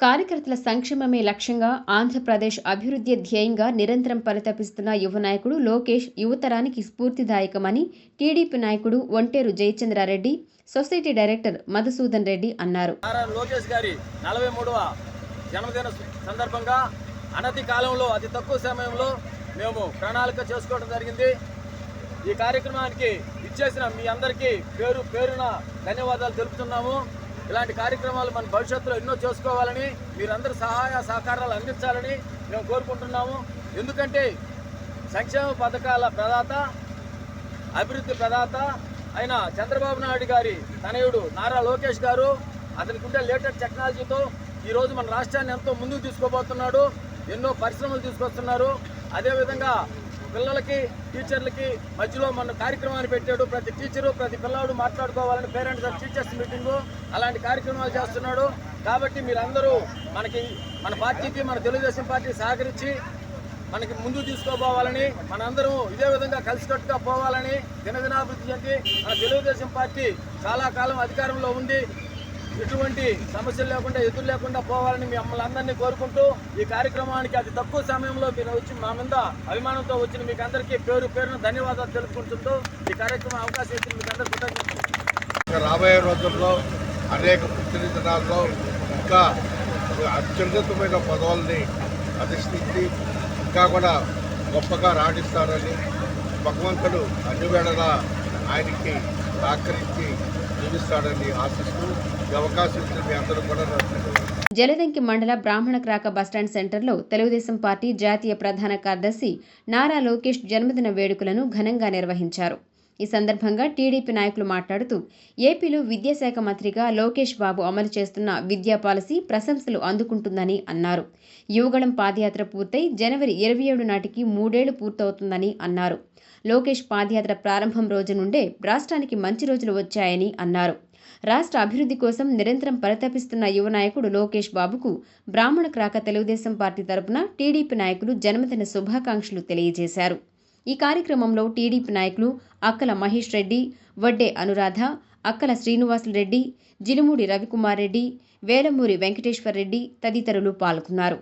కార్యకర్తల సంక్షేమమే లక్ష్యంగా ఆంధ్రప్రదేశ్ అభివృద్ధి ధ్యేయంగా నిరంతరం పరితపిస్తున్న యువ నాయకుడు లోకేష్ యువతరానికి స్ఫూర్తిదాయకమని టీడీపీ నాయకుడు ఒంటేరు జయచంద్రారెడ్డి సొసైటీ డైరెక్టర్ మధుసూదన్ రెడ్డి అన్నారు. లోకేష్ గారి నలభై మూడవ జన్మదిన సందర్భంగా అనతి కాలంలో అతి తక్కువ సమయంలో మేము ప్రణాళిక చేసుకోవడం జరిగింది. ఈ కార్యక్రమానికి ఇచ్చేసిన మీ అందరికీ పేరు పేరున ధన్యవాదాలు తెలుపుతున్నాము. ఇలాంటి కార్యక్రమాలు మన భవిష్యత్తులో ఎన్నో చేసుకోవాలని మీరందరూ సహాయ సహకారాలు అందించాలని మేము కోరుకుంటున్నాము. ఎందుకంటే సంక్షేమ పథకాల ప్రదాత అభివృద్ధి ప్రదాత అయిన చంద్రబాబు నాయుడు గారి తనయుడు నారా లోకేష్ గారు అతనికి ఉండే లేటెస్ట్ టెక్నాలజీతో ఈరోజు మన రాష్ట్రాన్ని ఎంతో ముందుకు తీసుకోబోతున్నాడు ఎన్నో పరిశ్రమలు తీసుకొస్తున్నారు. అదేవిధంగా పిల్లలకి టీచర్లకి మధ్యలో మన కార్యక్రమాన్ని పెట్టాడు. ప్రతి టీచరు ప్రతి పిల్లవాడు మాట్లాడుకోవాలని పేరెంట్స్ టీచర్స్ మీటింగు అలాంటి కార్యక్రమాలు చేస్తున్నాడు. కాబట్టి మీరందరూ మనకి మన పార్టీకి మన తెలుగుదేశం పార్టీ సహకరించి మనకి ముందు తీసుకోపోవాలని మనందరం ఇదే విధంగా కలిసికట్టుగా పోవాలని దినదినాభివృద్ధి చెంది మన తెలుగుదేశం పార్టీ చాలా కాలం అధికారంలో ఉంది. ఎటువంటి సమస్యలు లేకుండా ఎదురు లేకుండా పోవాలని మిమ్మల్ని అందరినీ కోరుకుంటూ ఈ కార్యక్రమానికి అతి తక్కువ సమయంలో మీరు వచ్చి మా మీద అభిమానంతో వచ్చిన మీకు అందరికీ పేరు పేరున ధన్యవాదాలు తెలుపుకుంటుంటూ ఈ కార్యక్రమం అవకాశం ఇచ్చిన మీకు అందరికీ కృతజ్ఞతలు. రాబోయే రోజుల్లో అనేక పుట్టిన ఇంకా అత్యున్నతమైన పదవుల్ని అధిష్ఠించి ఇంకా కూడా గొప్పగా రాణిస్తారని భగవంతుడు అన్ని వేళలా ఆయనకి సహకరించి జీవిస్తాడని ఆశిస్తూ ఈ అవకాశం ఇచ్చిన మీ అందరూ కూడా జలదంకి మండల బ్రాహ్మణ క్రాక బస్టాండ్ సెంటర్లో తెలుగుదేశం పార్టీ జాతీయ ప్రధాన కార్యదర్శి నారా లోకేష్ జన్మదిన వేడుకలను ఘనంగా నిర్వహించారు. ఈ సందర్భంగా టీడీపీ నాయకులు మాట్లాడుతూ ఏపీలో విద్యాశాఖ మంత్రిగా లోకేష్ బాబు అమలు చేస్తున్న విద్యా పాలసీ ప్రశంసలు అందుకుంటుందని అన్నారు. యువగళం పాదయాత్ర పూర్తయి జనవరి ఇరవై ఏడు నాటికి మూడేళ్ళు పూర్తవుతుందని అన్నారు. లోకేష్ పాదయాత్ర ప్రారంభం రోజు నుండే రాష్ట్రానికి మంచి రోజులు వచ్చాయని అన్నారు. రాష్ట్ర అభివృద్ధి కోసం నిరంతరం పరితపిస్తున్న యువ నాయకుడు లోకేష్ బాబుకు బ్రాహ్మణ క్రాక తెలుగుదేశం పార్టీ తరపున టీడీపీ నాయకులు జన్మదిన శుభాకాంక్షలు తెలియజేశారు. ఈ కార్యక్రమంలో టీడీపీ నాయకులు అక్కల మహేష్ రెడ్డి వడ్డే అనురాధ అక్కల శ్రీనివాసులరెడ్డి జిలుమూడి రవికుమార్ రెడ్డి వేలమూరి వెంకటేశ్వర్ రెడ్డి తదితరులు పాల్గొన్నారు.